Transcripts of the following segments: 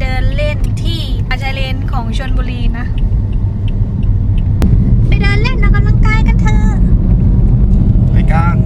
เดินเล่นที่อาชายเลนของชนบุรีนะ ไปเดินเล่นออกกำลังกายกันเถอะ ไปกัน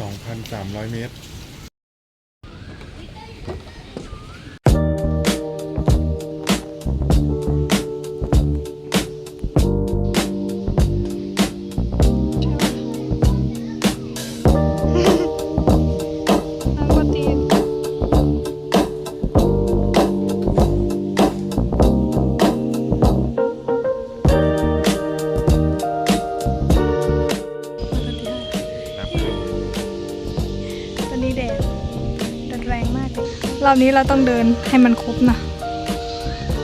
สองพันสาไหร่นะ2,300เมตร รอบนี้เราต้องเดินให้มันครบนะ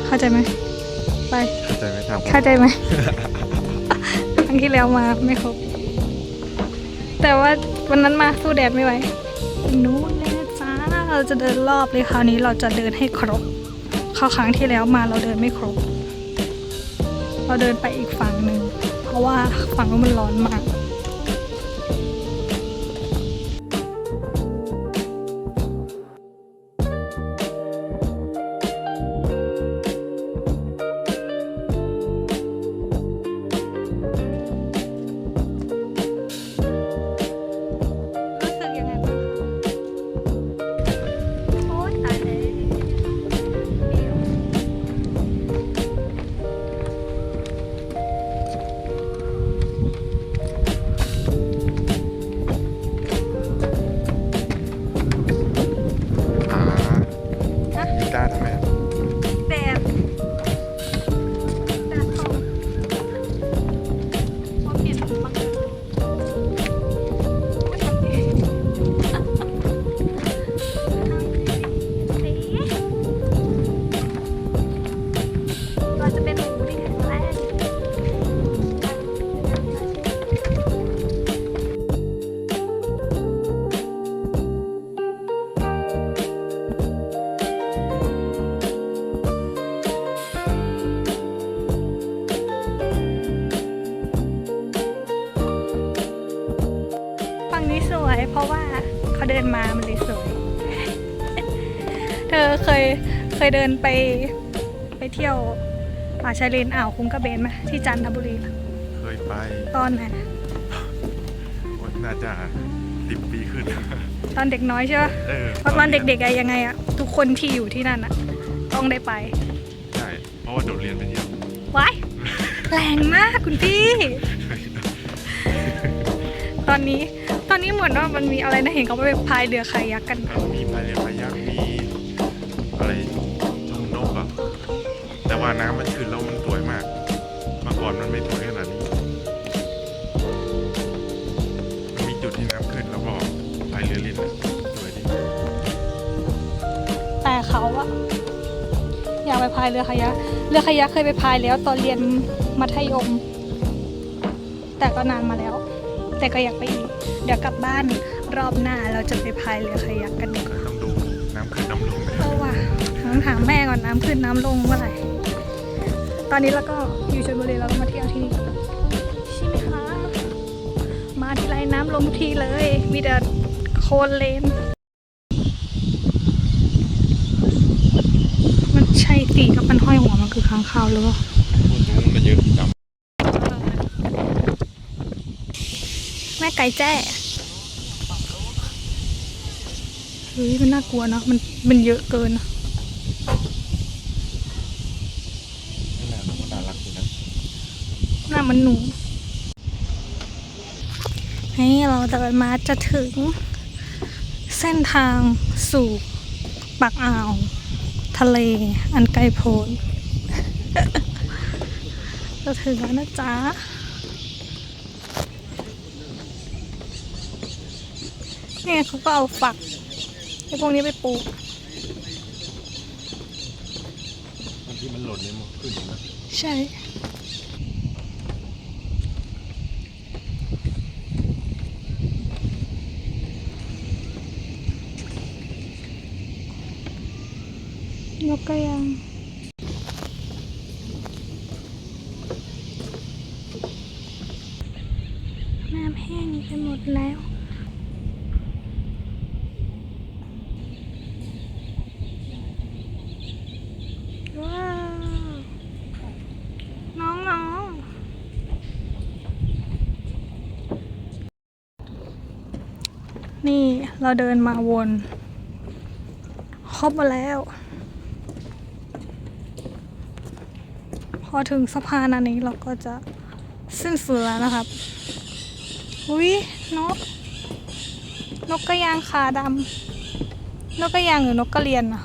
เข้าใจไหม ไป เข้าใจไหมทางผมเข้าใจไหม ครั้งที่แล้วมาไม่ครบ แต่ว่าวันนั้นมาสู้แดดไม่ไหวนู้นเลยนะจ้า เราจะเดินรอบเลยคราวนี้เราจะเดินให้ครบเข้าครั้งที่แล้วมาเราเดินไม่ครบ เราเดินไปอีกฝั่งหนึ่ง เพราะว่าฝั่งนู้นมันร้อนมาก เขาเดินมามันเลยสวย เธอเคยเคยเดินไปไปเที่ยวป่าชายเลนอ่าวคุ้งกระเบนไหมที่จันทบุรีเคยไปตอนไหนโอ๊ยน่าจะสิบปีขึ้น ตอนเด็กน้อยใช่ปะเออเพราะตอนเด็กๆอะยังไงอะทุกคนที่อยู่ที่นั่นอะต้องได้ไปๆใช่เพราะว่าโดดเรียนไปเที่ยวว้ายแรงมากคุณพี่ ตอนนี้ ตอนนี้เหมือนว่ามันมีอะไรนะเห็นเขาไปพายเรือคายักกันก็มีพายเรือพายักมีอะไรชมนกอะแต่ว่าน้ำมันขึ้นแล้วมันสวยมากเมื่อก่อนมันไม่สวยขนาดนี้มันมีจุดที่น้ำขึ้นแล้วก็พายเรือเล่นอะสวยดีแต่เขาอะอยากไปพายเรือคายักเรือคายักเคยไปพายแล้วตอนเรียนมัธยม แต่ก็นานมาแล้ว แต่ก็อยากไปอีก เดี๋ยวกลับบ้านรอบหน้าเราจะไปพายเรือคายักกันดีกว่าต้องดูน้ำขึ้นน้ำลงนะเพราะว่าต้องถามแม่ก่อนน้ำขึ้นน้ำลงเมื่อไหร่ ตอนนี้เราก็อยู่ชลบุรีเราก็มาเที่ยวที่นี่ใช่ไหมคะมาทีไรน้ำลงทุกทีเลย มีแต่โคลนเลนมันใช่ตีกับมันห้อยหัวมันคือค้างคาวหรือเปล่าพูดตรงนั้นมันเยอะดำ แม่ ไก่แจ้เฮ้ยมันน่ากลัวเนอะมันมันเยอะเกินอะนี่แหละมันก็น่ารักดีนะะมันหนูนี่เราเดินมาจะถึง เส้นทางสู่ปากอ่าว ทะเลอันไกลโพ้นจะถึงแล้วนะจ๊ะ นี่เขาก็เอาฝักไอ้พวกนี้ไปปลูกบางทีมันหล่นเนี่ยมันขึ้นนะใช่ นกกระยางน้ำแห้งไปหมดแล้วาว น้องน้องนี่ เราเดินมาวนครบมาแล้ว พอถึงสะพานอันนี้เราก็จะสิ้นสุดแล้วนะครับ อุ้ยนก นกกระยางขาดำนกกระยางหรือนกกระเรียนอะ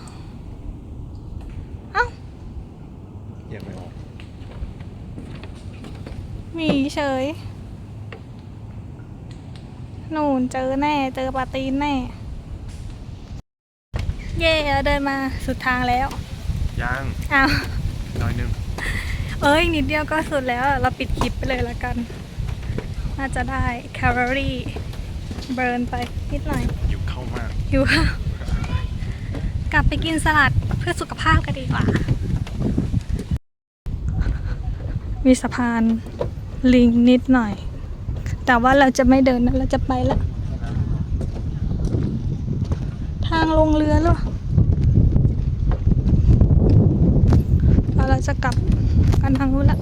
เอ้าแยกไม่ออกหมีเฉยห นูนเจอแน่ เจอปลาตีนแน่ เย่เราเดินมาสุดทางแล้วย่างอ้าวน้อยหนึงเอ้ยนิดเดียวก็สุดแล้ว เราปิดคลิปไปเลยละกัน น่าจะได้แคลอรี่เบิร์นไปนิดหน่อยอยู่เข้ามากอยู่ค่ะกลับไปกินสลัดเพื่อสุขภาพกันดีกว่า มีสะพานลิงนิดหน่อย แต่ว่าเราจะไม่เดินนะเราจะไปละทางลงเรือหรอแล้วเราจะกลับกันทางนู้นละ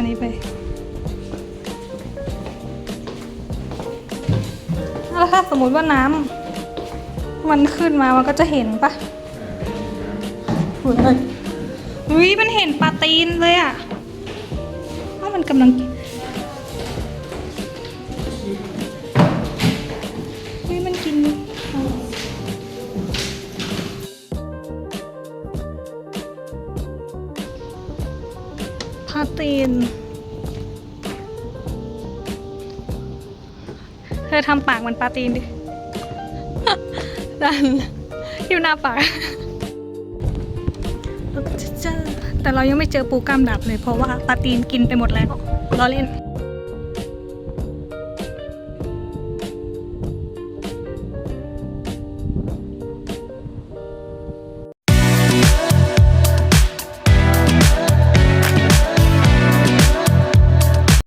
อันนี้ไปแล้วถ้าสมมติว่าน้ำมันขึ้นมามันก็จะเห็นปะอุ้ยอุ้ยมันเห็นปลาตีนเลยอะว่ามันกำลังกิน ปลาตีน เธอทำปากเหมันปลาตีนดิ ดันอยู่หน้าปากเราแต่เรายังไม่เจอปูกล้ามดับเลยเพราะว่าปลาตีนกินไปหมดแล้วล้อเล่น